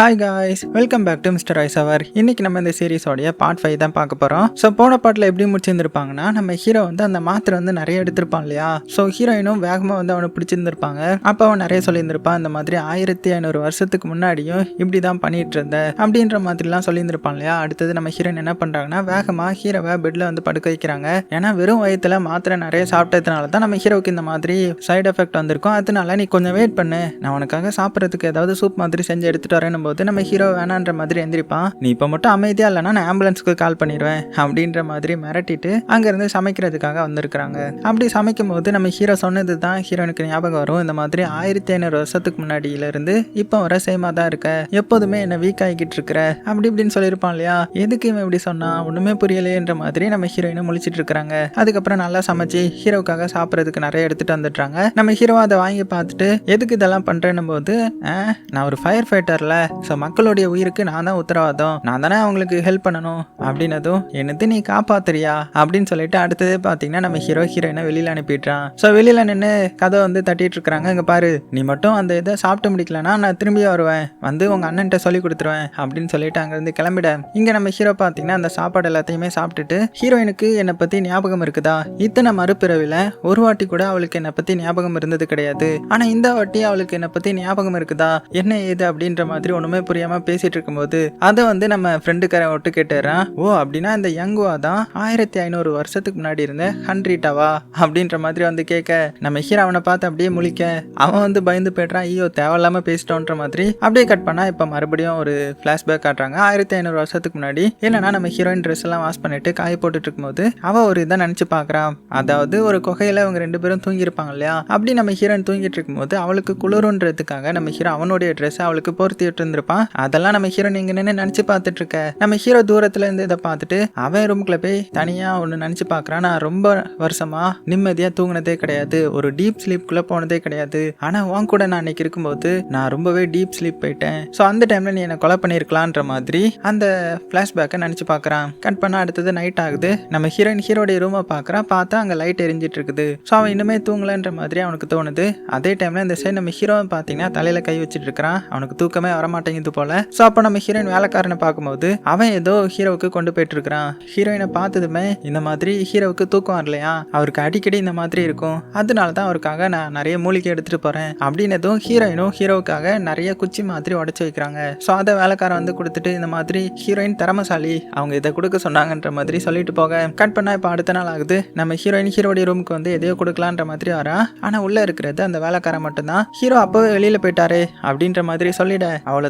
Hi guys welcome back to mister ice அவர் இன்னைக்கு நம்ம இந்த சீரிஸோடைய பார்ட் ஃபைவ் தான் பார்க்க போகிறோம் ஸோ போன பாட்டில் எப்படி முடிச்சிருந்துருப்பாங்கன்னா நம்ம ஹீரோ வந்து அந்த மாத்திரை வந்து நிறைய எடுத்திருப்பான் இல்லையா? ஸோ ஹீரோயினும் வேகமாக வந்து அவனை பிடிச்சிருந்துருப்பாங்க. அப்போ அவன் நிறைய சொல்லியிருந்திருப்பான் இந்த மாதிரி ஆயிரத்தி ஐநூறு வருஷத்துக்கு முன்னாடியும் இப்படி தான் பண்ணிட்டு இருந்த அப்படின்ற மாதிரிலாம் சொல்லியிருந்திருப்பான் இல்லையா? அடுத்தது நம்ம ஹீரோயின் என்ன பண்ணுறாங்கன்னா வேகமாக ஹீரோவை பெட்டில் வந்து படுக்க வைக்கிறாங்க. ஏன்னா வெறும் வயிற்றுல மாத்திரை நிறைய சாப்பிட்டதுனால தான் நம்ம ஹீரோவுக்கு இந்த மாதிரி சைடு எஃபெக்ட் வந்திருக்கும். அதனால நீ கொஞ்சம் வெயிட் பண்ணு. நான் உனக்காக சாப்பிட்றதுக்கு ஏதாவது சூப் மாதிரி செஞ்சு எடுத்துகிட்டு வரேன் போது நம்ம ஹீரோ வேணான்ற மாதிரி எந்திரிப்பான். நீ இப்போ மட்டும் அமைதியா இல்லைனா நான் ஆம்புலன்ஸுக்கு கால் பண்ணிடுவேன் அப்படின்ற மாதிரி மிரட்டிட்டு அங்கேருந்து சமைக்கிறதுக்காக வந்திருக்கிறாங்க. அப்படி சமைக்கும் போது நம்ம ஹீரோ சொன்னது தான் ஹீரோனுக்கு ஞாபகம் வரும். இந்த மாதிரி ஆயிரத்தி ஐநூறு வருஷத்துக்கு முன்னாடியில இருந்து இப்போ வர சேமாக தான் இருக்க. எப்போதுமே என்னை வீக் ஆகிக்கிட்டு இருக்கிற. அப்படி இப்படின்னு சொல்லியிருப்பான் இல்லையா? எதுக்கு இவன் இப்படி சொன்னா? ஒன்றுமே புரியலையேன்ற மாதிரி நம்ம ஹீரோயினை முழிச்சிட்டு இருக்கிறாங்க. அதுக்கப்புறம் நல்லா சமைச்சு ஹீரோவுக்காக சாப்பிட்றதுக்கு நிறைய எடுத்துகிட்டு வந்துடுறாங்க. நம்ம ஹீரோ அதை வாங்கி பார்த்துட்டு எதுக்கு இதெல்லாம் பண்ணுறேன்னும் போது "ஆ, நான் ஒரு ஃபயர் ஃபைட்டரில் ஸோ மக்களுடைய உயிருக்கு நான் தான் உத்தரவாதம். நான் தானே அவங்களுக்கு ஹெல்ப் பண்ணணும். அப்படின்னதும் என்னது நீ காப்பாத்துறியா? அப்படின்னு சொல்லிட்டு அடுத்தது பார்த்தீங்கன்னா நம்ம ஹீரோ ஹீரோயினை வெளியில் அனுப்பிடுறான். ஸோ வெளியில் நின்று கதை வந்து தட்டிட்டு இருக்கிறாங்க. இங்கே பாரு நீ மட்டும் அந்த இதை சாப்பிட்டு முடிக்கலனா நான் திரும்பி வருவேன். வந்து உங்கள் அண்ணன்ட்ட சொல்லி கொடுத்துருவேன். அப்படின்னு சொல்லிட்டு அங்கேருந்து கிளம்பிட. இங்கே நம்ம ஹீரோ பார்த்தீங்கன்னா அந்த சாப்பாடு எல்லாத்தையுமே சாப்பிட்டுட்டு ஹீரோயினுக்கு என்னை பற்றி ஞாபகம் இருக்குதா? இத்தனை மறுபிறவில ஒரு வாட்டி கூட அவளுக்கு என்னை பற்றி ஞாபகம் இருந்தது கிடையாது. ஆனால் இந்த வாட்டி அவளுக்கு என்னை பற்றி ஞாபகம் இருக்குதா? என்ன ஏது? அப்படின்ற மாதிரி ஒன்றுமே புரியாமல் பேசிகிட்டு இருக்கும்போது அதை வந்து நம்ம ஃப்ரெண்டுக்காரன் ஒட்டு கேட்டுறான் ஓ அப்படின்னா இந்த யங்குவா தான் ஆயிரத்தி ஐநூறு வருஷத்துக்கு முன்னாடி இருந்த ஹண்ட்ரீட்டாவா அப்படின்ற மாதிரி வந்து கேட்க நம்ம ஹீரோ அவனை பார்த்து அப்படியே முழிக்க அவன் வந்து பயந்து போய்ட்றான் ஐயோ தேவையில்லாமல் பேசிட்டோன்ற மாதிரி. அப்படியே கட் பண்ணா இப்போ மறுபடியும் ஒரு ஃப்ளாஷ்பேக் காட்டுறாங்க ஆயிரத்தி ஐநூறு வருஷத்துக்கு முன்னாடி என்னன்னா நம்ம ஹீரோயின் ட்ரெஸ் எல்லாம் வாஷ் பண்ணிட்டு காய போட்டுட்டு இருக்கும்போது அவள் ஒரு இதை நினச்சி பார்க்கறான் அதாவது ஒரு குகையில அவங்க ரெண்டு பேரும் தூங்கி இருப்பாங்க இல்லையா? அப்படி நம்ம ஹீரோயின் தூங்கிட்டு இருக்கும்போது அவளுக்கு குளிருன்றதுக்காக நம்ம ஹீரோ அவனுடைய ட்ரெஸ் அவளுக்கு போர்த்தி விட்டு இருந்திருப்பான். அதெல்லாம் நம்ம ஹீரோ நீங்க நின்று நினைச்சு பார்த்துட்டு இருக்க நம்ம ஹீரோ தூரத்துல இருந்து இதை பார்த்துட்டு அவன் ரூம்குள்ள போய் தனியா ஒன்று நினைச்சு பாக்குறான் நான் ரொம்ப வருஷமா நிம்மதியா தூங்கினதே கிடையாது. ஒரு டீப் ஸ்லீப்குள்ள போனதே கிடையாது. ஆனா உன் கூட நான் அன்னைக்கு இருக்கும்போது நான் ரொம்பவே டீப் ஸ்லீப் போயிட்டேன். ஸோ அந்த டைம்ல நீ என்னை கொலை பண்ணியிருக்கலான்ற மாதிரி அந்த ஃப்ளாஷ்பேக்கை நினைச்சு பார்க்கறான். கட் பண்ண அடுத்தது நைட் ஆகுது. நம்ம ஹீரோயின் ஹீரோடைய ரூமை பார்க்கறான். பார்த்தா அங்கே லைட் எரிஞ்சிட்டு இருக்குது ஸோ அவன் இன்னுமே தூங்கலன்ற மாதிரி அவனுக்கு தோணுது. அதே டைம்ல இந்த சைடு நம்ம ஹீரோவை பார்த்தீங்கன்னா தலையில கை வச்சிட்டு இருக்கிறான் அவனுக்கு தூக்கமே மாட்டேங்குது போல. ஸோ அப்போ நம்ம ஹீரோயின் வேலைக்காரனை பார்க்கும்போது அவன் ஏதோ ஹீரோவுக்கு கொண்டு போயிட்டு இருக்கிறான் ஹீரோயினை பார்த்ததுமே இந்த மாதிரி ஹீரோவுக்கு தூக்கம் வரலையா? அவருக்கு அடிக்கடி இந்த மாதிரி இருக்கும். அதனால தான் அவருக்காக நான் நிறைய மூலிகை எடுத்துட்டு போறேன் அப்படின்னதும் ஹீரோயினும் ஹீரோவுக்காக நிறைய குச்சி மாதிரி உடச்சி வைக்கிறாங்க. ஸோ அதை வேலைக்காரன் வந்து கொடுத்துட்டு இந்த மாதிரி ஹீரோயின் திறமசாலி அவங்க இதை கொடுக்க சொன்னாங்கன்ற மாதிரி சொல்லிட்டு போக கட் பண்ணா இப்போ அடுத்த நாள் ஆகுது. நம்ம ஹீரோயின் ஹீரோடைய ரூமுக்கு வந்து எதையோ கொடுக்கலான்ற மாதிரி வரா. ஆனா உள்ள இருக்கிறது அந்த வேலைக்காரன் மட்டும்தான். ஹீரோ அப்பவே வெளியில போயிட்டாரு அப்படின்ற மாதிரி சொல்லிட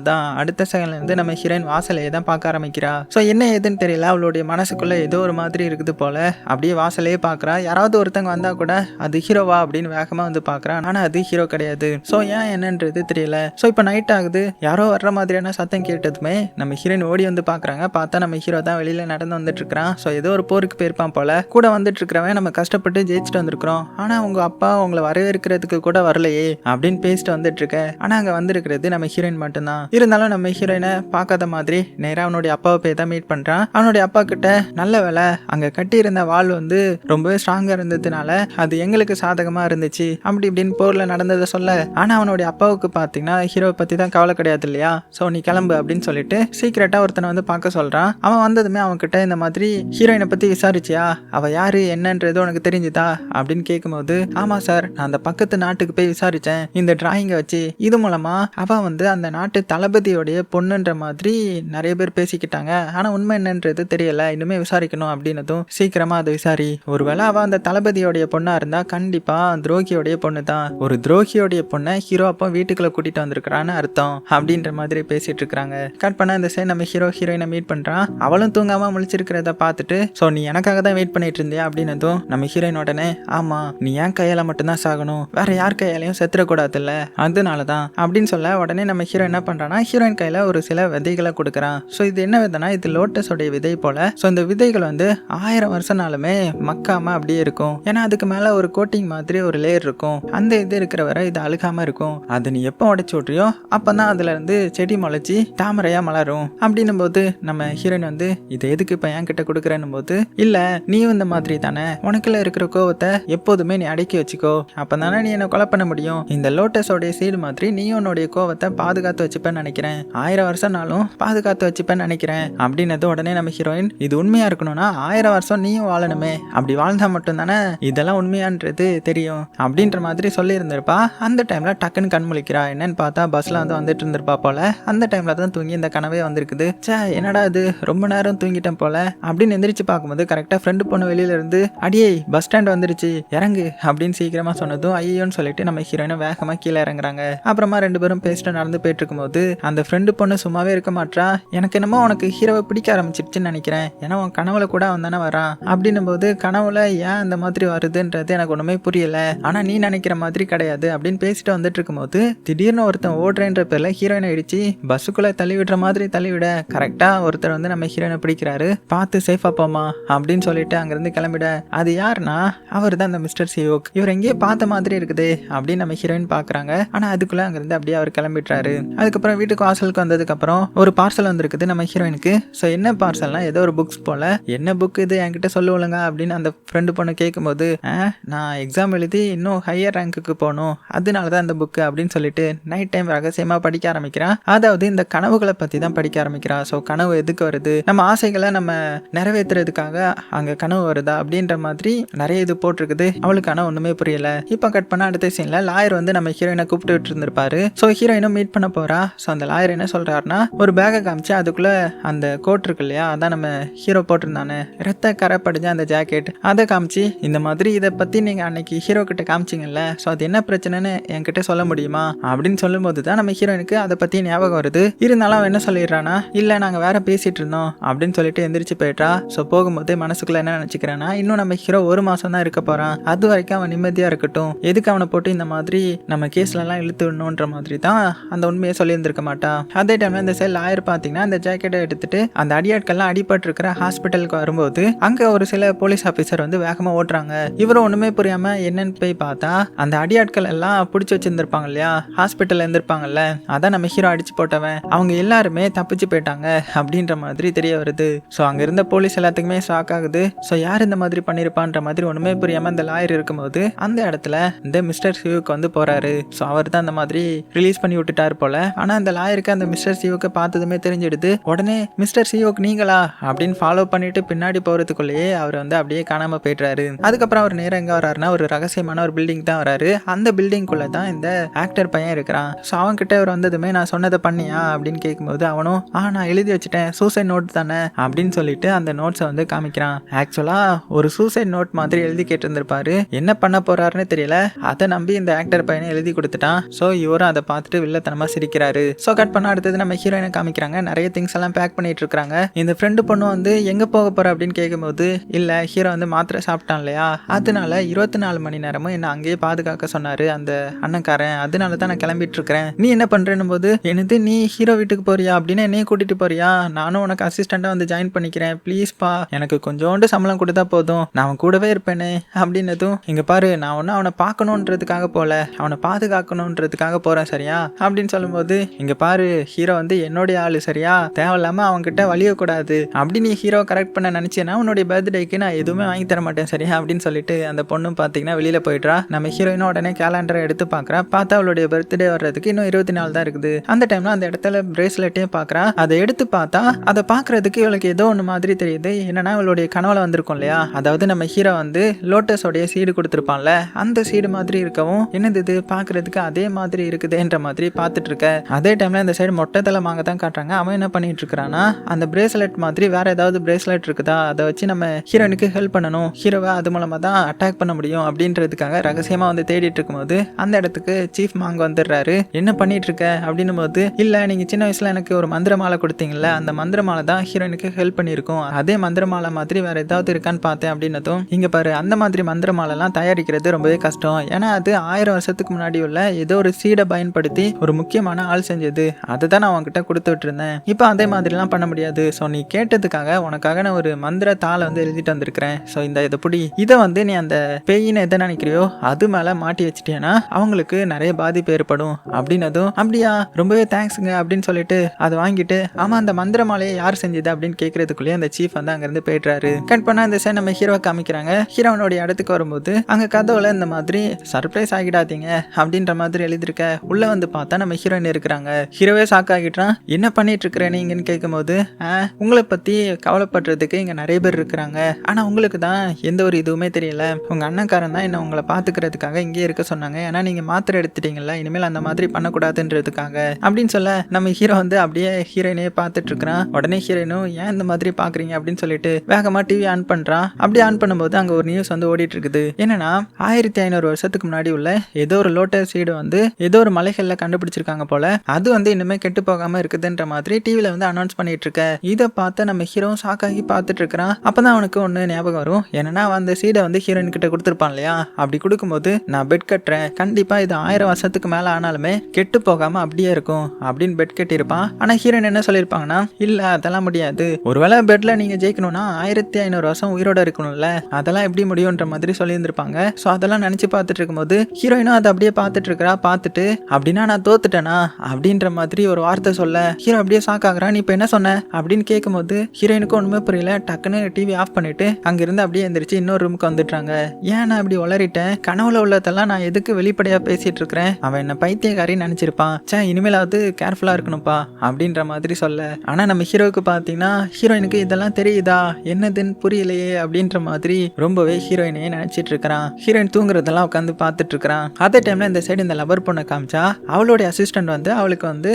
தான் அடுத்த செகண்ட்லேருந்து நம்ம ஹீரோயின் வாசலையே தான் பார்க்க ஆரம்பிக்கிறா. ஸோ என்ன ஏதுன்னு தெரியல. அவளுடைய மனசுக்குள்ளே ஏதோ ஒரு மாதிரி இருக்குது போல. அப்படியே வாசலையே பார்க்கறா. யாராவது ஒருத்தங்க வந்தால் கூட அது ஹீரோவா அப்படின்னு வேகமாக வந்து பார்க்கறான் ஆனால் அது ஹீரோ கிடையாது. ஸோ ஏன் என்னன்றது தெரியல. ஸோ இப்போ நைட் ஆகுது. யாரோ வர்ற மாதிரியான சத்தம் கேட்டதுமே நம்ம ஹீரோயின் ஓடி வந்து பார்க்கறாங்க. பார்த்தா நம்ம ஹீரோ தான் வெளியில் நடந்து வந்துட்டு இருக்கிறான் ஸோ ஏதோ ஒரு போருக்கு போயிருப்பான் போல. கூட வந்துட்டு இருக்கிறவன் நம்ம கஷ்டப்பட்டு ஜெயிச்சுட்டு வந்திருக்கிறோம். ஆனால் உங்கள் அப்பா உங்களை வரவேற்கிறதுக்கு கூட வரலையே அப்படின்னு பேசிட்டு வந்துட்டு இருக்க ஆனால் அங்கே வந்திருக்கிறது நம்ம ஹீரோயின் மட்டும்தான். இருந்தாலும் நம்ம ஹீரோயினை பார்க்காத மாதிரி நேராக அவனுடைய அப்பாவை போய் தான் மீட் பண்ணுறான் அவனுடைய அப்பா கிட்ட நல்ல வேலை அங்கே கட்டியிருந்த வால் வாள் வந்து ரொம்பவே ஸ்ட்ராங்காக இருந்ததுனால அது எங்களுக்கு சாதகமாக இருந்துச்சு. அப்படி இப்படின்னு போரில் நடந்ததை சொல்ல. ஆனால் அவனுடைய அப்பாவுக்கு பார்த்தீங்கன்னா ஹீரோவை பற்றி தான் கவலை கிடையாது இல்லையா? ஸோ நீ கிளம்பு அப்படின்னு சொல்லிட்டு சீக்கிரட்டா ஒருத்தனை வந்து பார்க்க சொல்கிறான் அவன் வந்ததுமே அவன்கிட்ட இந்த மாதிரி ஹீரோயினை பற்றி விசாரிச்சியா? அவள் யார்? என்னன்றது உனக்கு தெரிஞ்சுதா? அப்படின்னு கேட்கும்போது ஆமா சார் நான் அந்த பக்கத்து நாட்டுக்கு போய் விசாரித்தேன் இந்த டிராயிங்கை வச்சு இது மூலமா அவன் வந்து அந்த நாட்டு தளபதியோடைய பொண்ணுன்ற மாதிரி நிறைய பேர் பேசிக்கிட்டாங்க. ஆனால் உண்மை என்னன்றது தெரியல. இன்னுமே விசாரிக்கணும் அப்படின்னதும் சீக்கிரமா அதை விசாரி. ஒருவேளை அவள் அந்த தளபதியோடைய பொண்ணாக இருந்தால் கண்டிப்பாக துரோகியோடைய பொண்ணு தான் ஒரு துரோகியோடைய பொண்ணை ஹீரோ அப்போ வீட்டுக்குள்ள கூட்டிட்டு வந்திருக்கிறான்னு அர்த்தம் அப்படின்ற மாதிரி பேசிட்டு இருக்காங்க. கட் பண்ண இந்த சைடு நம்ம ஹீரோ ஹீரோயினை மீட் பண்ணுறான் அவளும் தூங்காமல் முழிச்சிருக்கிறத பார்த்துட்டு ஸோ நீ எனக்காக தான் வெயிட் பண்ணிட்டு இருந்தியா? அப்படின்னதும் நம்ம ஹீரோயின் உடனே ஆமா நீ ஏன் கையால் மட்டும்தான் சாகணும். வேற யார் கையாலையும் செத்துறக்கூடாதுல்ல. அதனால தான் அப்படின்னு சொல்ல உடனே நம்ம ஹீரோ என்ன பண்றான்னா ஹீரோயின் கையில் ஒரு சில விதைகளை கொடுக்குறான். ஸோ இது என்ன விதைனா இது லோட்டஸோடைய விதை போல். ஸோ இந்த விதைகள் வந்து ஆயிரம் வருஷம்னாலுமே மக்காமல் அப்படியே இருக்கும். ஏன்னா அதுக்கு மேலே ஒரு கோட்டிங் மாதிரி ஒரு லேயர் இருக்கும். அந்த இது இருக்கிற வரை இது அழுகாமல் இருக்கும். அது நீ எப்போ உடைச்சி விட்றியோ அப்போ தான் அதுலேருந்து செடி முளைச்சி தாமரையாக மலரும். அப்படின்னும் போது நம்ம ஹீரோயின் வந்து இது எதுக்கு இப்போ என் கிட்ட கொடுக்குறேன்னும் போது இல்லை நீயும் இந்த மாதிரி தானே. உனக்குள்ள இருக்கிற கோவத்தை எப்போதுமே நீ அடக்கி வச்சுக்கோ. அப்போ தானே நீ என்னை கொலை பண்ண முடியும். இந்த லோட்டஸோடைய சீடு மாதிரி நீயும் உன்னுடைய கோவத்தை பாதுகாத்து வச்சுப்பேன்னு நினைக்கிறேன். ஆயிரம் வருஷம்னாலும் பாதுகாத்து வச்சுப்பேன்னு நினைக்கிறேன். அப்படின்னது உடனே நம்ம ஹீரோயின் இது உண்மையா இருக்கணும்னா ஆயிரம் வருஷம் நீயும் வாழணுமே. அப்படி வாழ்ந்தா மட்டும்தானே இதெல்லாம் உண்மையான்றது தெரியும். அப்படின்ற மாதிரி சொல்லியிருந்திருப்பா. அந்த டைம்ல டக்குன்னு கண் முழிக்கிறா. என்னன்னு பார்த்தா பஸ்ல வந்து வந்துட்டு இருந்திருப்பா போல. அந்த டைம்ல தான் தூங்கி இந்த கனவே வந்திருக்குது. ச்சே என்னடா இது? ரொம்ப நேரம் தூங்கிட்டேன் போல. அப்படின்னு எந்திரிச்சு பார்க்கும்போது கரெக்டா ஃப்ரெண்டு பொண்ணு வெளியில இருந்து அடியே பஸ் ஸ்டாண்ட் வந்துருச்சு. இறங்கு. அப்படின்னு சீக்கிரமா சொன்னதும் ஐயோன்னு சொல்லிட்டு நம்ம ஹீரோயினை வேகமா கீழே இறங்குறாங்க. அப்புறமா ரெண்டு பேரும் பேசிட்டு நடந்து போயிட்டு இருக்கும்போது அந்த ஃப்ரெண்டு பொண்ணு சும்மாவே இருக்க மாட்றா? எனக்கு என்னமோ உனக்கு ஹீரோவை பிடிக்க ஆரம்பிச்சிருச்சுன்னு நினைக்கிறேன். ஏன்னா உன் கனவுல கூட அவன் தானே வரான் அப்படின்னும் போது கனவுல ஏன் அந்த மாதிரி வருதுன்றது எனக்கு ஒண்ணுமே புரியல. ஆனா நீ நினைக்கிற மாதிரி கிடையாது. அப்படின்னு பேசிட்டு வந்துட்டு இருக்கும்போது திடீர்னு ஒருத்தன் ஓடுறேன்ற பேர்ல ஹீரோயினை ஆயிடுச்சு. பஸ்ஸுக்குள்ள தள்ளி விடுற மாதிரி தள்ளி விட கரெக்டா ஒருத்தர் வந்து நம்ம ஹீரோயினை பிடிக்கிறாரு. பார்த்து சேஃபா போமா அப்படின்னு சொல்லிட்டு அங்கிருந்து கிளம்பிட. அது யாருன்னா அவர் தான் அந்த மிஸ்டர் சியோக். இவர் எங்கேயோ பார்த்த மாதிரி இருக்குது அப்படின்னு நம்ம ஹீரோயின் பாக்குறாங்க. ஆனா அதுக்குள்ள அங்கிருந்து அப்படியே அவர் கிளம்பிடுறாரு. அதுக்கப்புறம் அப்புறம் வீட்டுக்கு வாசலுக்கு வந்ததுக்கப்புறம் ஒரு பார்சல் வந்திருக்குது நம்ம ஹீரோயினுக்கு ஸோ என்ன பார்சல்னா ஏதோ ஒரு புக்ஸ் போல். என்ன புக் இது? என்கிட்ட சொல்லுவலங்க அப்படின்னு அந்த ஃப்ரெண்டு பொண்ணு கேட்கும்போது "ஆ, நான் எக்ஸாம் எழுதி இன்னும் ஹையர் ரேங்க்குக்கு போகணும். அதனால தான் அந்த புக்கு அப்படின்னு சொல்லிட்டு நைட் டைம் ரகசியமாக படிக்க ஆரம்பிக்கிறான் அதாவது இந்த கனவுகளை பற்றி தான் படிக்க ஆரம்பிக்கிறான் ஸோ கனவு எதுக்கு வருது? நம்ம ஆசைகளை நம்ம நிறைவேற்றுறதுக்காக அங்கே கனவு வருதா? அப்படின்ற மாதிரி நிறைய இது போட்டிருக்குது. அவளுக்கு ஒன்றுமே ஒண்ணுமே புரியல. இப்போ கட் பண்ண அடுத்த சீன்ல லாயர் வந்து நம்ம ஹீரோயினை கூப்பிட்டு இருந்திருப்பாரு ஸோ ஹீரோயினும் மீட் பண்ண போகிறா ஸோ அந்த லாயர் என்ன சொல்கிறாருன்னா ஒரு பேக்கை காமிச்சு அதுக்குள்ளே அந்த கோட் இருக்கு இல்லையா அதான் நம்ம ஹீரோ போட்டிருந்தானே ரத்த கரை படிஞ்ச அந்த ஜாக்கெட் அதை காமிச்சு இந்த மாதிரி இதை பற்றி நீங்கள் அன்னைக்கு ஹீரோ கிட்ட காமிச்சிங்கல்ல ஸோ அது என்ன பிரச்சனைன்னு என்கிட்ட சொல்ல முடியுமா? அப்படின்னு சொல்லும்போது தான் நம்ம ஹீரோயினுக்கு அதை பற்றி ஞாபகம் வருது. இருந்தாலும் அவன் என்ன சொல்லிடுறானா இல்லை நாங்கள் வேற பேசிகிட்டு இருந்தோம் அப்படின்னு சொல்லிட்டு எந்திரிச்சு போயிட்டா ஸோ போகும்போது மனசுக்குள்ள என்ன நினைச்சுக்கிறானா இன்னும் நம்ம ஹீரோ ஒரு மாதம் தான் இருக்க போகிறான் அது வரைக்கும் அவன் நிம்மதியாக இருக்கட்டும். எதுக்கு அவனை போட்டு இந்த மாதிரி நம்ம கேஸ்லலாம் இழுத்து விடணுன்ற மாதிரி தான் அந்த உண்மையை இருந்திருக்க மாட்டா. அதே டைம்ல இந்த செல் லாயர் பாத்தீங்கன்னா அந்த ஜாக்கெட்டை எடுத்துட்டு அந்த அடியாட்கள்லாம் அடிபட்டு இருக்கிற ஹாஸ்பிட்டலுக்கு வரும்போது அங்க ஒரு சில போலீஸ் ஆபீசர் வந்து வேகமா ஓட்டுறாங்க. இவரும் ஒண்ணுமே புரியாம என்னன்னு போய் பார்த்தா அந்த அடியாட்கள் எல்லாம் பிடிச்சி வச்சிருந்திருப்பாங்க இல்லையா? ஹாஸ்பிட்டல்ல இருந்திருப்பாங்கல்ல. அதான் நம்ம ஹீரோ அடிச்சு போட்டவன். அவங்க எல்லாருமே தப்பிச்சு போயிட்டாங்க அப்படின்ற மாதிரி தெரிய வருது. ஸோ அங்க இருந்த போலீஸ் எல்லாத்துக்குமே ஷாக் ஆகுது. ஸோ யார் இந்த மாதிரி பண்ணியிருப்பான்ற மாதிரி ஒண்ணுமே புரியாம அந்த லாயர் இருக்கும்போது அந்த இடத்துல இந்த மிஸ்டர் சிவுக்கு வந்து போறாரு. ஸோ அவர் தான் அந்த மாதிரி ரிலீஸ் பண்ணி விட்டுட்டாரு போல. ஆனா அந்த லாயருக்கு அந்த மிஸ்டர் சிவோக்கு பார்த்ததுமே தெரிஞ்சிடுது. உடனே மிஸ்டர் சிவுக்கு நீங்களா? அப்படின்னு ஃபாலோ பண்ணிட்டு பின்னாடி போறதுக்குள்ளேயே அவர் வந்து அப்படியே காணாம போயிடுறாரு. அதுக்கப்புறம் அவர் நேரம் எங்க வராருன்னா ஒரு ரகசியமான ஒரு பில்டிங் தான் வராரு அந்த பில்டிங்குள்ளே தான் இந்த ஆக்டர் பையன் இருக்கிறான். ஸோ அவன்கிட்ட அவர் வந்ததுமே நான் சொன்னதை பண்ணியா? அப்படின்னு கேட்கும்போது அவனும் ஆ நான் எழுதி வச்சுட்டேன். சூசைட் நோட் தானே? அப்படின்னு சொல்லிட்டு அந்த நோட்ஸை வந்து காமிக்கிறான். ஆக்சுவலா ஒரு சூசைட் நோட் மாதிரி எழுதி கேட்டிருந்திருப்பாரு. என்ன பண்ண போறாருன்னு தெரியல. அதை நம்பி இந்த ஆக்டர் பையனை எழுதி கொடுத்துட்டான். ஸோ இவரும் அதை பார்த்துட்டு வில்லத்தனமா சிரிக்கிறாரு. ஸோ கட் பண்ண அடுத்தது நம்ம ஹீரோயினை காமிக்கிறாங்க. நிறைய திங்ஸ் எல்லாம் பேக் பண்ணிட்டு இருக்காங்க இந்த ஃப்ரெண்டு பொண்ணு வந்து எங்க போக போற அப்படின்னு கேட்கும்போது இல்ல ஹீரோ வந்து மாத்திரை சாப்பிட்டான் இல்லையா? அதனால இருபத்தி நாலு மணி நேரமும் என்ன அங்கேயே பாதுகாக்க சொன்னாரு அந்த அண்ணன்காரன். அதனால தான் நான் கிளம்பிட்டு இருக்கிறேன் நீ என்ன பண்றேன்னு போது என்னது நீ ஹீரோ வீட்டுக்கு போறியா? அப்படின்னு என்னைய கூட்டிட்டு போறியா? நானும் உனக்கு அசிஸ்டண்டா வந்து ஜாயின் பண்ணிக்கிறேன். ப்ளீஸ் பா எனக்கு கொஞ்சோண்டு சம்பளம் கொடுத்தா போதும். நான் கூடவே இருப்பேனே அப்படின்னதும் இங்க பாரு நான் ஒன்னும் அவனை பார்க்கணுன்றதுக்காக போல. அவனை பாதுகாக்கணுன்றதுக்காக போறேன் சரியா? அப்படின்னு சொல்லும்போது இங்க பாரு ஹீரோ வந்து என்னுடைய ஆளு சரியா? தேவையில்லாம அவன்கிட்ட வலிய கூடாது அப்படி நீ ஹீரோ கரெக்ட் பண்ண நினைச்சேன்னா உன்னுடைய பர்த்டேக்கு நான் எதுவுமே வாங்கி தர மாட்டேன் சரியா? அப்படின்னு சொல்லிட்டு அந்த பொண்ணும் பாத்தீங்கன்னா வெளியில போயிடுறா. நம்ம ஹீரோயினும் உடனே கேலண்டரை எடுத்து பாக்குறா. பார்த்தா அவளுடைய பர்த்டே வர்றதுக்கு இன்னும் இருபத்தி நாலு தான் இருக்குது. அந்த டைம்ல அந்த இடத்துல பிரேஸ்லெட்டையும் பாக்குறா. அதை எடுத்து பார்த்தா அதை பாக்குறதுக்கு இவளுக்கு ஏதோ ஒன்று மாதிரி தெரியுது. என்னன்னா இவளுடைய கனவுல வந்திருக்கும் இல்லையா? அதாவது நம்ம ஹீரோ வந்து லோட்டஸோடைய சீடு கொடுத்துருப்பான்ல அந்த சீடு மாதிரி இருக்கவும் என்னது இது? பாக்குறதுக்கு அதே மாதிரி இருக்குதுன்ற மாதிரி பார்த்துட்டு இருக்க. அதே அதே டைமில் இந்த சைடு மொட்டை தலை மாங்க தான் காட்டுறாங்க. அவன் என்ன பண்ணிட்டு இருக்கிறான்னா அந்த பிரேஸ்லெட் மாதிரி வேற ஏதாவது பிரேஸ்லெட் இருக்குதா? அதை வச்சு நம்ம ஹீரோனுக்கு ஹெல்ப் பண்ணணும். ஹீரோவை அது மூலமாக தான் அட்டாக் பண்ண முடியும் அப்படின்றதுக்காக ரகசியமாக வந்து தேடிட்டு இருக்கும்போது அந்த இடத்துக்கு சீஃப் மாங்க வந்துடுறாரு. என்ன பண்ணிட்டு இருக்க? அப்படின்னும் போது இல்லை நீங்கள் சின்ன வயசில் எனக்கு ஒரு மந்திர மாலை கொடுத்தீங்கல்ல அந்த மந்திர மாலை தான் ஹீரோனுக்கு ஹெல்ப் பண்ணியிருக்கும். அதே மந்திர மாலை மாதிரி வேற ஏதாவது இருக்கான்னு பார்த்தேன் அப்படின்னதும் இங்கே பாரு அந்த மாதிரி மந்திர மாலைலாம் தயாரிக்கிறது ரொம்பவே கஷ்டம். ஏன்னா அது ஆயிரம் வருஷத்துக்கு முன்னாடி உள்ள ஏதோ ஒரு சீடை பயன்படுத்தி ஒரு முக்கியமான ஆள் செஞ்சு செஞ்சது அதை தான் நான் உங்ககிட்ட கொடுத்துட்டு இருந்தேன் இப்போ அதே மாதிரிலாம் பண்ண முடியாது. ஸோ நீ கேட்டதுக்காக உனக்காக நான் ஒரு மந்திர தாளை வந்து எழுதிட்டு வந்திருக்கிறேன். ஸோ இந்த இதை பிடி. இதை வந்து நீ அந்த பேயின்னு எதை நினைக்கிறியோ அது மேலே மாட்டி வச்சிட்டேன்னா அவங்களுக்கு நிறைய பாதிப்பு ஏற்படும். அப்படின்னதும் அப்படியா ரொம்பவே தேங்க்ஸுங்க அப்படின்னு சொல்லிட்டு அதை வாங்கிட்டு ஆமாம் அந்த மந்திர மாலையை யார் செஞ்சது? அப்படின்னு கேட்கறதுக்குள்ளேயே அந்த சீஃப் வந்து அங்கேருந்து போயிடுறாரு. கட் பண்ணால் இந்த சைடு நம்ம ஹீரோவை காமிக்கிறாங்க. ஹீரோனுடைய இடத்துக்கு வரும்போது அங்கே கதவுல இந்த மாதிரி சர்ப்ரைஸ் ஆகிடாதீங்க அப்படின்ற மாதிரி எழுதியிருக்க. உள்ளே வந்து பார்த்தா நம்ம ஹீரோயின் இருக்கிறாங்க. வந்துடுறாங்க ஹீரோவே ஷாக் ஆகிட்டான் என்ன பண்ணிட்டு இருக்கிற நீங்கன்னு கேட்கும்போது "ஆ, உங்களை பற்றி கவலைப்படுறதுக்கு இங்கே நிறைய பேர் இருக்கிறாங்க. ஆனால் உங்களுக்கு தான் எந்த ஒரு இதுவுமே தெரியல. உங்கள் அண்ணன்காரன் தான் என்ன உங்களை பார்த்துக்கிறதுக்காக இங்கே இருக்க சொன்னாங்க. ஏன்னா நீங்கள் மாத்திரை எடுத்துட்டீங்களா இனிமேல் அந்த மாதிரி பண்ணக்கூடாதுன்றதுக்காக. அப்படின்னு சொல்ல நம்ம ஹீரோ வந்து அப்படியே ஹீரோயினே பார்த்துட்டு இருக்கிறான் உடனே ஹீரோயினும் ஏன் இந்த மாதிரி பார்க்குறீங்க அப்படின்னு சொல்லிட்டு வேகமாக டிவி ஆன் பண்ணுறான் அப்படி ஆன் பண்ணும்போது அங்கே ஒரு நியூஸ் வந்து ஓடிட்டு இருக்குது என்னன்னா ஆயிரத்தி ஐநூறு வருஷத்துக்கு முன்னாடி உள்ள ஏதோ ஒரு லோட்டஸ் சீடு வந்து ஏதோ ஒரு மலைகளில் கண்டுபிடிச்சிருக்காங்க போல அது வந்து இன்னுமே கெட்டு போகாம இருக்குதுன்ற மாதிரி டிவியில வந்து அனௌன்ஸ் பண்ணிட்டு இருக்க இதை பார்த்து நம்ம ஹீரோ ஷாக் ஆகி பார்த்துட்டு இருக்கிறான் அப்பதான் அவனுக்கு ஒன்னு ஞாபகம் வரும். என்னன்னா அந்த சீடை வந்து ஹீரோயின் கிட்ட கொடுத்துருப்பான் இல்லையா? அப்படி கொடுக்கும்போது நான் பெட் கட்டுறேன். கண்டிப்பா இது ஆயிரம் வருஷத்துக்கு மேல ஆனாலுமே கெட்டு போகாம அப்படியே இருக்கும் அப்படின்னு பெட் கட்டியிருப்பான். ஆனா ஹீரோயின் என்ன சொல்லியிருப்பாங்கன்னா இல்ல அதெல்லாம் முடியாது. ஒருவேளை பெட்ல நீங்க ஜெயிக்கணும்னா ஆயிரத்தி ஐநூறு வருஷம் உயிரோட இருக்கணும்ல. அதெல்லாம் எப்படி முடியும்ன்ற மாதிரி சொல்லியிருந்திருப்பாங்க. ஸோ அதெல்லாம் நினைச்சு பார்த்துட்டு இருக்கும்போது ஹீரோயினும் அதை அப்படியே பார்த்துட்டு இருக்கிறா. பார்த்துட்டு அப்படின்னா நான் தோத்துட்டேனா? அப்படின்ற மாதிரி ஒரு வார்த்தை சொல்ல ஹீரோ அப்படியே ஷாக் ஆகுறான் நீ இப்போ என்ன சொன்ன? அப்படின்னு கேட்கும்போது ஹீரோயினுக்கு ஒண்ணுமே புரியல. டக்குன்னு டிவி ஆஃப் பண்ணிட்டு அங்கிருந்து அப்படியே எந்திரிச்சு இன்னொரு ரூமுக்கு வந்துட்டாங்க ஏன் நான் அப்படி உளறிட்டேன்? கனவுல உள்ளதெல்லாம் நான் எதுக்கு வெளிப்படையா பேசிட்டு இருக்கிறேன்? அவன் என்ன பைத்தியக்காரின்னு நினைச்சிருப்பான். சே இனிமேலாவது கேர்ஃபுல்லா இருக்கணும்ப்பா அப்படின்ற மாதிரி சொல்ல. ஆனா நம்ம ஹீரோவுக்கு பார்த்தீங்கன்னா ஹீரோயினுக்கு இதெல்லாம் தெரியுதா? என்னதுன்னு புரியலையே அப்படின்ற மாதிரி ரொம்பவே ஹீரோயினையே நினைச்சிட்டு இருக்கிறான். ஹீரோயின் தூங்குறதெல்லாம் உட்காந்து பார்த்துட்டு இருக்கிறான். அதே டைம்ல இந்த சைடு இந்த லவர் பொண்ணை காமிச்சா அவளுடைய அசிஸ்டன்ட் வந்து அவளுக்கு வந்து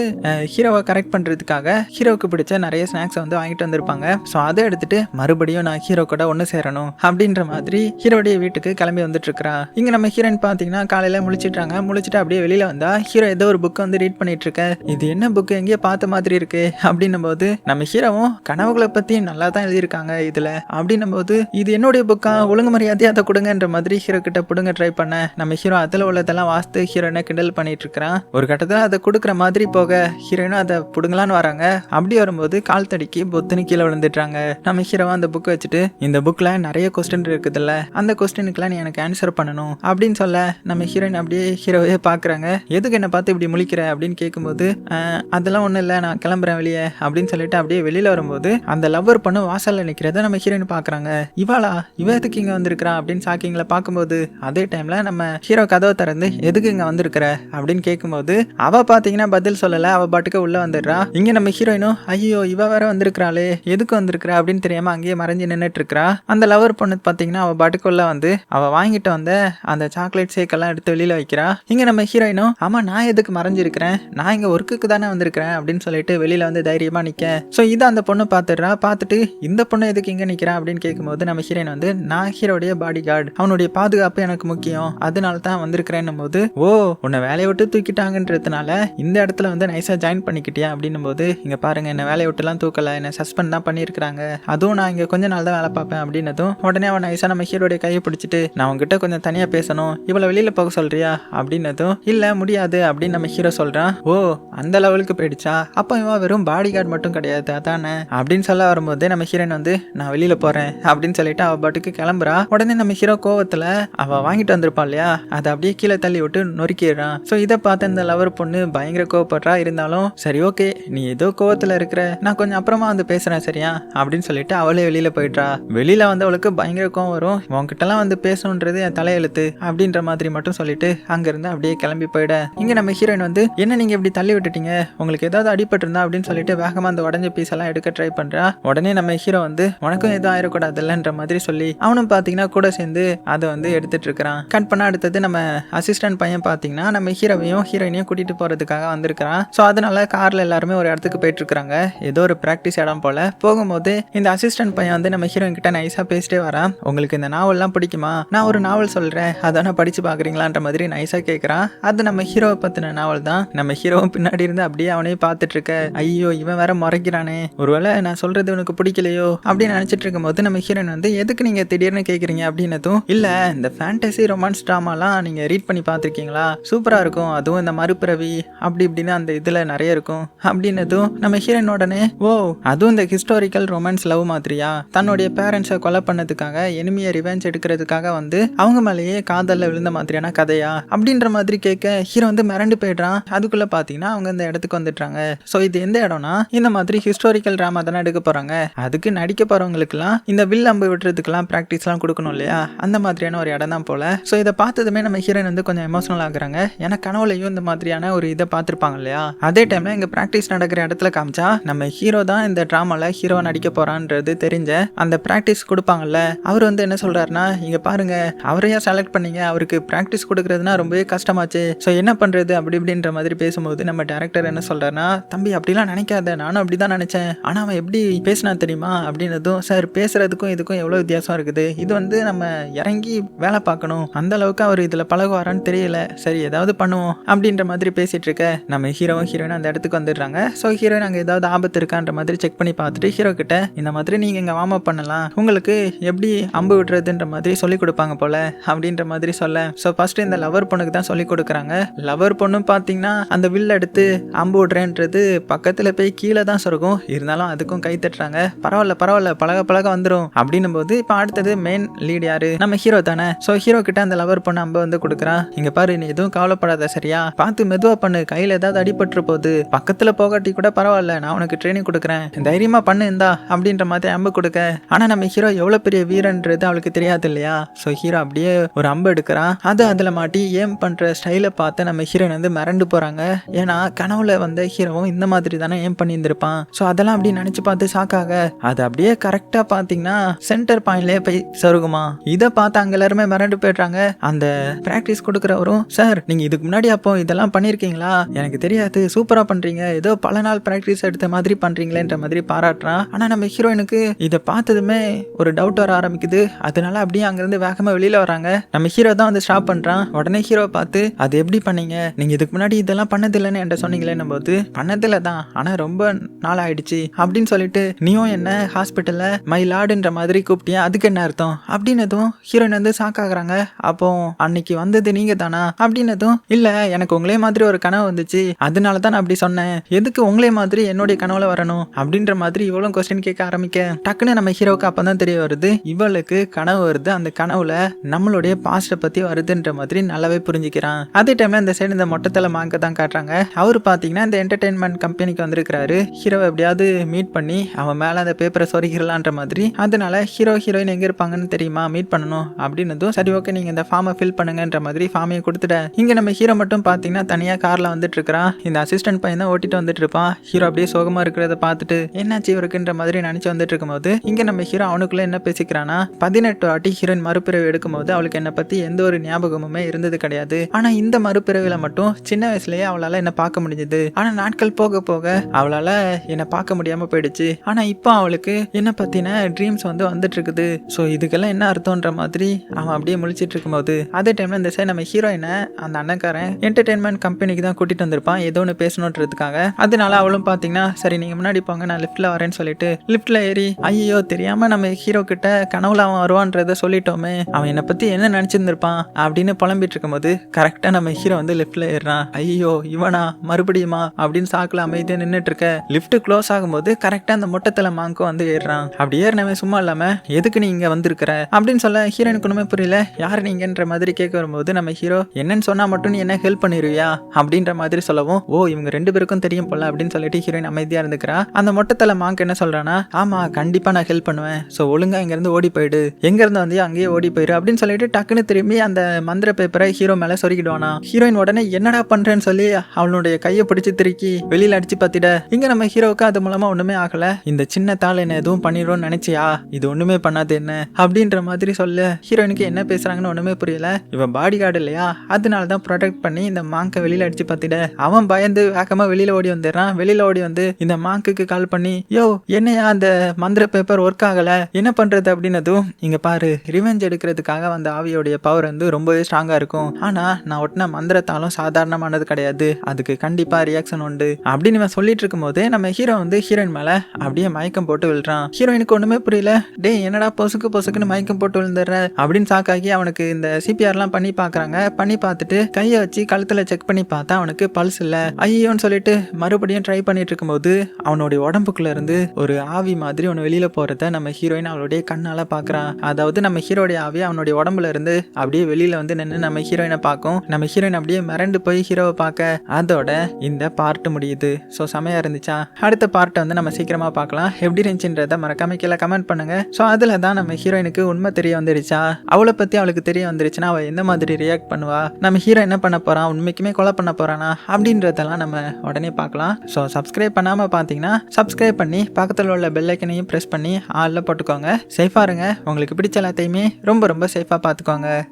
ஹீரோவை கரெக்ட் பண்றதுக்காக ஹீரோவுக்கு பிடிச்ச நிறைய ஸ்நாக்ஸ் வந்து வாங்கிட்டு வந்திருப்பாங்க. ஸோ அதை எடுத்துட்டு மறுபடியும் நான் ஹீரோ கூட ஒன்று சேரணும் அப்படின்ற மாதிரி ஹீரோடைய வீட்டுக்கு கிளம்பி வந்துட்டு இருக்கிறா இங்க நம்ம ஹீரோயின் பார்த்தீங்கன்னா காலையில முழிச்சிட்டாங்க முழிச்சிட்டு அப்படியே வெளியில வந்தா ஹீரோ ஏதோ ஒரு புக் வந்து ரீட் பண்ணிட்டு இருக்க இது என்ன புக்கு எங்கேயோ பார்த்த மாதிரி இருக்கு. அப்படின்னும் போது நம்ம ஹீரோவும் கனவுகளை பற்றி நல்லா தான் எழுதியிருக்காங்க இதுல. அப்படின்னும் போது இது என்னுடைய புக்கா ஒழுங்கு மரியாதையாக அதை கொடுங்கன்ற மாதிரி ஹீரோ கிட்ட பிடுங்க ட்ரை பண்ண. நம்ம ஹீரோ அதில் உள்ளதெல்லாம் வாஸ்து ஹீரோனை கிண்டல் பண்ணிட்டு இருக்கிறான் ஒரு கட்டத்தில் அதை கொடுக்குற மாதிரி மாதிரி போக ஹீரோயினும் அதை பிடுங்கலான்னு வராங்க. அப்படி வரும்போது கால் தடிக்கி பொத்துன்னு கீழே விழுந்துட்டாங்க நம்ம ஹீரோவா அந்த புக் வச்சுட்டு இந்த புக்ல நிறைய கொஸ்டின் இருக்குதுல்ல அந்த கொஸ்டினுக்குலாம் நீ எனக்கு ஆன்சர் பண்ணணும் அப்படின்னு சொல்ல நம்ம ஹீரோயின் அப்படியே ஹீரோவே பார்க்குறாங்க. எதுக்கு என்னை பார்த்து இப்படி முழிக்கிற அப்படின்னு கேட்கும்போது அதெல்லாம் ஒன்றும் இல்லை நான் கிளம்புறேன் வெளியே அப்படின்னு சொல்லிட்டு அப்படியே வெளியில வரும்போது அந்த லவ்வர் பொண்ணு வாசல்ல நிற்கிறத நம்ம ஹீரோயின் பார்க்குறாங்க. இவாளா? இவ எதுக்கு இங்கே வந்திருக்கிறா? அப்படின்னு சாக்கிங்களை பார்க்கும்போது அதே டைம்ல நம்ம ஹீரோ கதவை திறந்து எதுக்கு இங்கே வந்திருக்கிற? அப்படின்னு கேட்கும்போது அவ பார்த்தீங்கன்னா பதில் சொல்லலை அவ பாட்டுக்கு உள்ள வந்துடுறா. இங்கே நம்ம ஹீரோயினும் ஐயோ இவ வேற வந்திருக்கிறாளே எதுக்கு வந்திருக்கிறா அப்படின்னு தெரியாம அங்கேயே மறைஞ்சு நின்றுட்டு இருக்கிறா அந்த லவர் பொண்ணு பார்த்தீங்கன்னா அவ பாட்டுக்கு வந்து அவ வாங்கிட்டு வந்த அந்த சாக்லேட் ஷேக் எல்லாம் எடுத்து வெளியில வைக்கிறா. இங்க நம்ம ஹீரோயினும் ஆமா நான் எதுக்கு மறைஞ்சிருக்கிறேன்? நான் இங்க ஒர்க்குக்கு தானே வந்திருக்கிறேன் அப்படின்னு சொல்லிட்டு வெளியில வந்து தைரியமா நிக்க. ஸோ இதை அந்த பொண்ணு பார்த்துடுறா பார்த்துட்டு இந்த பொண்ணு எதுக்கு இங்க நிக்கிறா அப்படின்னு கேட்கும்போது நம்ம ஹீரோயின் வந்து நான் ஹீரோடைய பாடி கார்டு அவனுடைய பாதுகாப்பு எனக்கு முக்கியம். அதனால தான் வந்திருக்கிறேன்னும் போது ஓ உன்னை வேலையை விட்டு தூக்கிட்டாங்கன்றதுனால இந்த இடத்துல வந்து நைஸாக ஜாயின் பண்ணிக்கிட்டியா அப்படின்னும் போது இங்கே பாருங்க என்ன வேலையை விட்டுலாம் தூக்கல என்னை சஸ்பெண்ட் தான் பண்ணியிருக்கிறாங்க. அதுவும் நான் இங்கே கொஞ்ச நாள் தான் வேலை பார்ப்பேன் அப்படின்னதும் உடனே அவன் நைஸாக நம்ம ஹீரோடைய கையை பிடிச்சிட்டு நான் உங்ககிட்ட கொஞ்சம் தனியாக பேசணும் இவ்வளவு வெளியில் போக சொல்றியா? அப்படின்னதும் இல்லை முடியாது அப்படின்னு நம்ம ஹீரோ சொல்றான். ஓ அந்த லெவலுக்கு போயிடுச்சா? அப்போ இவன் வெறும் பாடி கார்டு மட்டும் கிடையாது அதானே? அப்படின்னு சொல்ல வரும்போது நம்ம ஹீரோயின் வந்து நான் வெளியில் போறேன் அப்படின்னு சொல்லிட்டு அவள் பாட்டுக்கு கிளம்புறா. உடனே நம்ம ஹீரோ கோவத்துல அவள் வாங்கிட்டு வந்திருப்பாள் இல்லையா? அதை அப்படியே கீழே தள்ளி விட்டு நொறுக்கிடுறான். ஸோ இதை பார்த்து இந்த லவர் பொண்ணு பயங்கர கோவப்படுறா இருந்தாலும் சரி ஓகே நீ ஏதோ கோவத்துல இருக்கிற நான் கொஞ்சம் அப்புறமா வந்து பேசுறேன் சரியா? அப்படின்னு சொல்லிட்டு அவளே வெளியில போயிட்டா வெளியில வந்து அவளுக்கு பயங்கர கோவம் வரும். உன்கிட்டலாம் வந்து பேசணுன்றது என் தலையெழுத்து அப்படின்ற மாதிரி மட்டும் சொல்லிட்டு அங்கேருந்து அப்படியே கிளம்பி போயிட. இங்க நம்ம ஹீரோயின் வந்து என்ன நீங்க இப்படி தள்ளி விட்டுட்டீங்க? உங்களுக்கு ஏதாவது அடிபட்டு இருந்தா அப்படின்னு சொல்லிட்டு வேகமா அந்த உடஞ்ச பீஸ் எல்லாம் எடுக்க ட்ரை பண்றா. உடனே நம்ம ஹீரோ வந்து உனக்கும் எதுவும் ஆயிடக்கூடாதுல்லன்ற மாதிரி சொல்லி அவனும் பாத்தீங்கன்னா கூட சேர்ந்து அதை வந்து எடுத்துட்டு இருக்கிறான். கட் பண்ண அடுத்தது நம்ம அசிஸ்டன்ட் பையன் பாத்தீங்கன்னா நம்ம ஹீரோவையும் ஹீரோயினையும் கூட்டிட்டு போறதுக்காக வந்திருக்கிறான். ஸோ அதனால கார்ல எல்லாருமே ஒரு இடத்துக்கு போயிட்டு இருக்கிறாங்க ஏதோ ஒரு ப்ராக்டிஸ் இடம் போல. போகும்போது இந்த அசிஸ்டன்ட் பையன் வந்து நம்ம ஹீரோயின் கிட்ட நைஸாக பேசிட்டே வரான். உங்களுக்கு இந்த நாவல்லாம் பிடிக்குமா? நான் ஒரு நாவல் சொல்கிறேன் அதான படிச்சு பார்க்குறீங்களான்ற மாதிரி நைஸாக கேட்குறான் அது நம்ம ஹீரோவை பற்றின நாவல் தான். நம்ம ஹீரோவும் பின்னாடி இருந்து அப்படியே அவனையும் பார்த்துட்டு இருக்க ஐயோ இவன் வேற முறைக்கிறானே. ஒருவேளை நான் சொல்றது உனக்கு பிடிக்கலையோ? அப்படின்னு நினச்சிட்டு இருக்கும்போது நம்ம ஹீரோயின் வந்து எதுக்கு நீங்கள் திடீர்னு கேட்குறீங்க அப்படின்னதும் இல்லை இந்த ஃபேண்டசி ரொமான்ஸ் ட்ராமாலாம் நீங்கள் ரீட் பண்ணி பார்த்துருக்கீங்களா? சூப்பராக இருக்கும். அதுவும் இந்த மறுபிறவி அப்படி இப்படின்னு அந்த இதுல நிறைய இருக்கும். அப்படின்னதும் நம்ம ஹீரோயின் உடனே ஓ அதுவும் இந்த ஹிஸ்டாரிக்கல் ரொமான்ஸ் லவ் மாதிரியா? தன்னுடைய பேரண்ட்ஸை கொலை பண்ணதுக்காக எனிமியை ரிவெஞ்ச் எடுக்கிறதுக்காக வந்து அவங்க மேலேயே காதல்ல விழுந்த மாதிரியான கதையா? அப்படின்ற மாதிரி கேட்க ஹீரோ வந்து மிரண்டு போயிடுறான். அதுக்குள்ள பாத்தீங்கன்னா அவங்க இந்த இடத்துக்கு வந்துடுறாங்க. ஸோ இது எந்த இடம்னா இந்த மாதிரி ஹிஸ்டாரிக்கல் ட்ராமா தானே எடுக்க போறாங்க. அதுக்கு நடிக்க போறவங்களுக்குலாம் இந்த வில் அம்பு விட்டுறதுக்கெல்லாம் ப்ராக்டிஸ்லாம் கொடுக்கணும் இல்லையா? அந்த மாதிரியான ஒரு இடம் தான் போல. ஸோ இதை பார்த்ததுமே நம்ம ஹீரோயின் வந்து கொஞ்சம் எமோஷனல் ஆகுறாங்க. ஏன்னா கனவுலையும் இந்த மாதிரியான ஒரு இதை பார்த்து எடுத்திருப்பாங்க இல்லையா அதே டைம்ல இங்க பிராக்டிஸ் நடக்கிற இடத்துல காமிச்சா நம்ம ஹீரோ தான் இந்த டிராமால ஹீரோ நடிக்க போறான்றது தெரிஞ்ச அந்த பிராக்டிஸ் கொடுப்பாங்கல்ல அவர் வந்து என்ன சொல்றாருன்னா இங்க பாருங்க அவரையா செலக்ட் பண்ணீங்க? அவருக்கு பிராக்டிஸ் கொடுக்கறதுனா ரொம்பவே கஷ்டமாச்சு. ஸோ என்ன பண்றது? அப்படி இப்படின்ற மாதிரி பேசும்போது நம்ம டேரக்டர் என்ன சொல்றாருன்னா தம்பி அப்படிலாம் நினைக்காத. நானும் அப்படிதான் நினைச்சேன். ஆனா அவன் எப்படி பேசினா தெரியுமா? அப்படின்னதும் சார் பேசுறதுக்கும் இதுக்கும் எவ்வளவு வித்தியாசம் இருக்குது? இது வந்து நம்ம இறங்கி வேலை பார்க்கணும். அந்த அளவுக்கு அவர் இதுல பழகுவாரான்னு தெரியல. சரி ஏதாவது பண்ணுவோம். அப்படின்ற மாதிரி பேசிட்டு இருக்க நம்ம ஹீரோவும் ஹீரோயின் அந்த இடத்துக்கு வந்துடுறாங்க. ஸோ ஹீரோயின் அங்கே ஏதாவது ஆபத்து இருக்கான்ற மாதிரி செக் பண்ணி பார்த்துட்டு ஹீரோ கிட்ட இந்த மாதிரி நீங்கள் இங்கே வார்ம் அப் பண்ணலாம். உங்களுக்கு எப்படி அம்பு விடுறதுன்ற மாதிரி சொல்லி கொடுப்பாங்க போல அப்படின்ற மாதிரி சொல்ல. ஸோ ஃபர்ஸ்ட் இந்த லவர் பொண்ணுக்கு தான் சொல்லி கொடுக்குறாங்க. லவர் பொண்ணும் பார்த்தீங்கன்னா அந்த வில் எடுத்து அம்பு விடுறேன்றது பக்கத்தில் போய் கீழே தான் சொருகும். இருந்தாலும் அதுக்கும் கை தட்டுறாங்க. பரவாயில்ல பரவாயில்ல பழக பழக வந்துடும் அப்படின்னும் போது இப்போ அடுத்தது மெயின் லீட் யாரு? நம்ம ஹீரோ தானே. ஸோ ஹீரோ கிட்ட அந்த லவர் பொண்ணு அம்பு வந்து கொடுக்குறான் இங்கே பாரு நீ எதுவும் கவலைப்படாத சரியா? பார்த்து மெதுவாக பண்ணு கையில் ஏதாவது அடிபட்டு போகுது பக்கத்தில் போகாட்டி கூட பரவாயில்ல நான் உனக்கு ட்ரைனிங் கொடுக்குறேன். தைரியமா பண்ணு இந்தா அப்படின்ற மாதிரி அம்பு கொடுக்க. ஆனா நம்ம ஹீரோ எவ்வளவு பெரிய வீரன்றது அவளுக்கு தெரியாது இல்லையா? ஸோ ஹீரோ அப்படியே ஒரு அம்பு எடுக்கிறான். அது அதுல மாட்டி ஏம் பண்ற ஸ்டைலை பார்த்து நம்ம ஹீரோயின் வந்து மிரண்டு போறாங்க. ஏன்னா கனவுல வந்த ஹீரோவும் இந்த மாதிரி தானே ஏம் பண்ணி இருந்திருப்பான் ஸோ அதெல்லாம் அப்படி நினைச்சு பார்த்து ஷாக்காக அது அப்படியே கரெக்டா பாத்தீங்கன்னா சென்டர் பாயிண்ட்லயே போய் சருகுமா? இதை பார்த்து அங்க எல்லாருமே மிரண்டு போயிடுறாங்க. அந்த பிராக்டிஸ் கொடுக்குறவரும் சார் நீங்க இதுக்கு முன்னாடி அப்போ இதெல்லாம் பண்ணிருக்கீங்களா எனக்கு தெரியாது. சூப்பரா பண்றீங்க. ஏதோ பல நாள் பிராக்டிஸ் எடுத்த மாதிரி பண்றீங்களேன்ற மாதிரி பாராட்டுறான். ஆனா நம்ம ஹீரோயினுக்கு இதை பார்த்ததுமே ஒரு டவுட் வர ஆரம்பிக்குது. அதனால அப்படியே அங்கிருந்து வேகமா வெளியில வராங்க. நம்ம ஹீரோ தான் வந்து ஸ்டாப் பண்றான். உடனே ஹீரோ பார்த்து அது எப்படி பண்ணீங்க? நீங்க இதுக்கு முன்னாடி இதெல்லாம் பண்ணதில்லைன்னு என்கிட்ட சொன்னீங்களேன்னு போது பண்ணதில்லை தான். ஆனா ரொம்ப நாள் ஆயிடுச்சு. அப்படின்னு சொல்லிட்டு நீயும் என்ன ஹாஸ்பிட்டல்ல மை லாடுன்ற மாதிரி கூப்பிட்டியா? அதுக்கு என்ன அர்த்தம்? அப்படின்னதும் ஹீரோயின் வந்து ஷாக் ஆகுறாங்க. அப்போ அன்னைக்கு வந்தது நீங்க தானா அப்படின்னதும் இல்ல எனக்கு உங்களே மாதிரி ஒரு கனவு வந்துச்சு. அதனால தான் நான் அப்படி சொன்னேன். எதுக்கு உங்களே மாதிரி என்னுடைய கனவுல வரணும்? அப்படின்ற மாதிரி இவ்வளவு கொஸ்டின் கேட்க ஆரம்பிக்க. டக்குன்னு நம்ம ஹீரோவுக்கு அப்பதான் தெரிய வருது. இவளுக்கு கனவு வருது. அந்த கனவுல நம்மளுடைய பாஸ்ட பத்தி வருதுன்ற மாதிரி நல்லாவே புரிஞ்சுக்கிறான். அதே டைம்ல இந்த சைடு இந்த மொட்டத்தில் மாங்க தான் காட்டுறாங்க. அவர் பாத்தீங்கன்னா இந்த என்டர்டைன்மெண்ட் கம்பெனிக்கு வந்திருக்கிறாரு. ஹீரோவை எப்படியாவது மீட் பண்ணி அவன் மேல அந்த பேப்பரை சொருகிடலான்ற மாதிரி. அதனால ஹீரோ ஹீரோயின் எங்க இருப்பாங்கன்னு தெரியுமா? மீட் பண்ணணும் அப்படின்னதும் சரி ஓகே நீங்க இந்த ஃபார்மை ஃபில் பண்ணுங்கன்ற மாதிரி ஃபார்மையை கொடுத்துட்ட. இங்க நம்ம ஹீரோ மட்டும் பாத்தீங்கன்னா தனியா கார்ல வந்துட்டு இருக்கிறான் இந்த அசிஸ்டன்ட் பையன் தான் ஓட்டிட்டு வந்துட்டு இருப்பான் ஹீரோ அப்படியே சோகமா இருக்கிறத பார்த்துட்டு என்னாச்சு இவருக்குன்ற மாதிரி நினைச்சு வந்துட்டு இருக்கும்போது இங்க நம்ம ஹீரோ அவனுக்குள்ள என்ன பேசிக்கிறானா பதினெட்டு வாட்டி ஹீரோயின் மறுபிறவி எடுக்கும்போது அவளுக்கு என்னை பத்தி எந்த ஒரு ஞாபகமுமே இருந்தது கிடையாது. ஆனா இந்த மறுபிறவில மட்டும் சின்ன வயசுலயே அவளால என்ன பார்க்க முடிஞ்சது. ஆனா நாட்கள் போக போக அவளால என்னை பார்க்க முடியாம போயிடுச்சு. ஆனா இப்போ அவளுக்கு என்ன பத்தின ட்ரீம்ஸ் வந்து வந்துட்டு இருக்குது ஸோ இதுக்கெல்லாம் என்ன அர்த்தம்ன்ற மாதிரி அவன் அப்படியே முழிச்சிட்டு இருக்கும்போது அதே டைம்ல இந்த சைடு நம்ம ஹீரோயினை அந்த அண்ணக்காரன் என்டர்டைன்மெண்ட் கம்பெனிக்கு தான் கூட்டிட்டு வந்திருப்பான். ஏதோ ஒன்று பேசணுன்றதுக்காக. அதனால அவளும் பார்த்தீங்கன்னா சரி நீங்க முன்னாடி போங்க நான் லிஃப்ட்ல வரேன்னு சொல்லிட்டு லிஃப்ட்ல ஏறி ஐயோ தெரியாம நம்ம ஹீரோ கிட்ட கனவுல அவன் வருவான்றத சொல்லிட்டோமே. அவன் என்னை பத்தி என்ன நினைச்சிருந்திருப்பான்? அப்படின்னு புலம்பிட்டு இருக்கும்போது கரெக்டா நம்ம ஹீரோ வந்து லிஃப்ட்டில் ஏறுறான். ஐயோ இவனா? மறுபடியுமா? அப்படின்னு சாக்கில் அமைதியாக நின்னுட்டு இருக்க லிஃப்ட் க்ளோஸ் ஆகும்போது கரெக்டா அந்த மொட்டத்தலை மாங்கும் வந்து ஏறுறான். அப்படி ஏறினவன் சும்மா இல்லாம எதுக்கு நீ இங்க வந்திருக்கிற? அப்படின்னு சொல்ல ஹீரோனுக்கு ஒன்றுமே புரியல. யார் நீங்கன்ற மாதிரி கேட்க வரும்போது நம்ம ஹீரோ என்னன்னு சொன்னா மட்டும் நீ என்ன ஹெல்ப் பண்ணிடுவியா அப்படின்ற மாதிரி சொல்லவும் ஓ இவங்க ரெண்டு பேருக்கும் தெரியும் போல அப்படின்னு சொல்லிட்டு ஹீரோயின் அமைதியா இருந்துக்கிறா. அந்த மொட்டத்தில் மாங்க் என்ன சொல்றானா ஆமா கண்டிப்பா நான் ஹெல்ப் பண்ணுவேன். ஸோ ஒழுங்கா இங்க இருந்து ஓடி போயிடு. எங்க இருந்து வந்து அங்கேயே ஓடி போயிரு அப்படின்னு சொல்லிட்டு டக்குன்னு திரும்பி அந்த மந்திர பேப்பரை ஹீரோ மேல சொருகிடுவானா. ஹீரோயின் உடனே என்னடா பண்றேன்னு சொல்லி அவளுடைய கையை பிடிச்சி திருக்கி வெளியில அடிச்சு பார்த்திட இங்க நம்ம ஹீரோவுக்கு அது மூலமா ஒண்ணுமே ஆகல. இந்த சின்ன தாள் என்ன எதுவும் பண்ணிடும்னு நினைச்சியா? இது ஒண்ணுமே பண்ணாது என்ன? அப்படின்ற மாதிரி சொல்ல. ஹீரோயினுக்கு என்ன பேசுறாங்கன்னு ஒண்ணுமே புரியல. இவன் பாடி கார்டு இல்லையா? அதனால தான் ப்ரொடெக்ட் பண்ணி இந்த மாங்கை வெளியில அடிச்சு பார்த்திட அவன் பயந்து வேகமா வெளியில ஓடி வந்துடுறான். வெளியில ஓடி வந்து இந்த மாங்குக்கு கால் பண்ணி யோ என்னையா அந்த மந்திர பேப்பர் ஒர்க் ஆகல? என்ன பண்றது? அப்படின்னதும் இங்க பாரு ரிவெஞ்ச் எடுக்கிறதுக்காக வந்த ஆவியோடைய பவர் வந்து ரொம்பவே ஸ்ட்ராங்கா இருக்கும். ஆனா நான் ஒட்டின மந்திரத்தாலும் சாதாரணமானது கிடையாது. அதுக்கு கண்டிப்பா ரியாக்ஷன் உண்டு. அப்படின்னு இவன் சொல்லிட்டு இருக்கும் போதே நம்ம ஹீரோ வந்து ஹீரோயின் மேல அப்படியே மயக்கம் போட்டு விழுறான். ஹீரோயினுக்கு ஒண்ணுமே புரியல. டேய் என்னடா பொசுக்கு பொசுக்குன்னு மயக்கம் போட்டு விழுந்துடுற? அப்படின்னு சாக்காகி அவனுக்கு இந்த சிபிஆர்லாம் பண்ணி பார்க்கறாங்க பண்ணி பார்த்துட்டு கையை வச்சு கழுத்துல செக் பண்ணி பார்த்தா அவனுக்கு பல்ஸ் இல்லை. ஐயோன்னு சொல்லிட்டு மறுபடியும் ட்ரை பண்ணிட்டு இருக்கும்போது அவனுடைய உடம்புக்குள்ள இருந்து ஒரு ஆவி மாதிரி ஒன்று வெளியில போறத நம்ம ஹீரோயின் அவளுடைய கண்ணால பாக்குறான். அதாவது நம்ம ஹீரோடைய ஆவி அவனுடைய உடம்புல இருந்து அப்படியே வெளியில வந்து நின்று நம்ம ஹீரோயினை பார்க்கும். நம்ம ஹீரோயின் அப்படியே மிரண்டு போய் ஹீரோவை பார்க்க அதோட இந்த பார்ட் முடியுது. ஸோ செமையா இருந்துச்சா? அடுத்த பார்ட்டை வந்து நம்ம சீக்கிரமா பார்க்கலாம். எப்படி இருந்துச்சுன்றத மறக்காம கீழே கமெண்ட் பண்ணுங்க. ஸோ அதில் தான் நம்ம ஹீரோயினுக்கு உண்மை தெரிய வந்துருச்சா? அவளை பத்தி அவளுக்கு தெரிய வந்துருச்சுன்னா அவள் எந்த மாதிரி ரியாக்ட் பண்ணுவா? நம்ம ஹீரோ என்ன பண்ண போறான்? உண்மைக்குமே கொலை பண்ண போறானா? அப்படின்றதெல்லாம் நம்ம உடனே பார்க்கலாம். ஸோ சப்ஸ்கிரைப் பண்ணாமல் பார்த்தீங்கன்னா சப்ஸ்கிரைப் பண்ணி பக்கத்தில் உள்ள பெல்லைக்கனையும் ப்ரெஸ் பண்ணி ஆளில் போட்டுக்கோங்க. சேஃபாக இருங்க. உங்களுக்கு பிடிச்ச எல்லாத்தையுமே ரொம்ப ரொம்ப சேஃபாக பார்த்துக்கோங்க.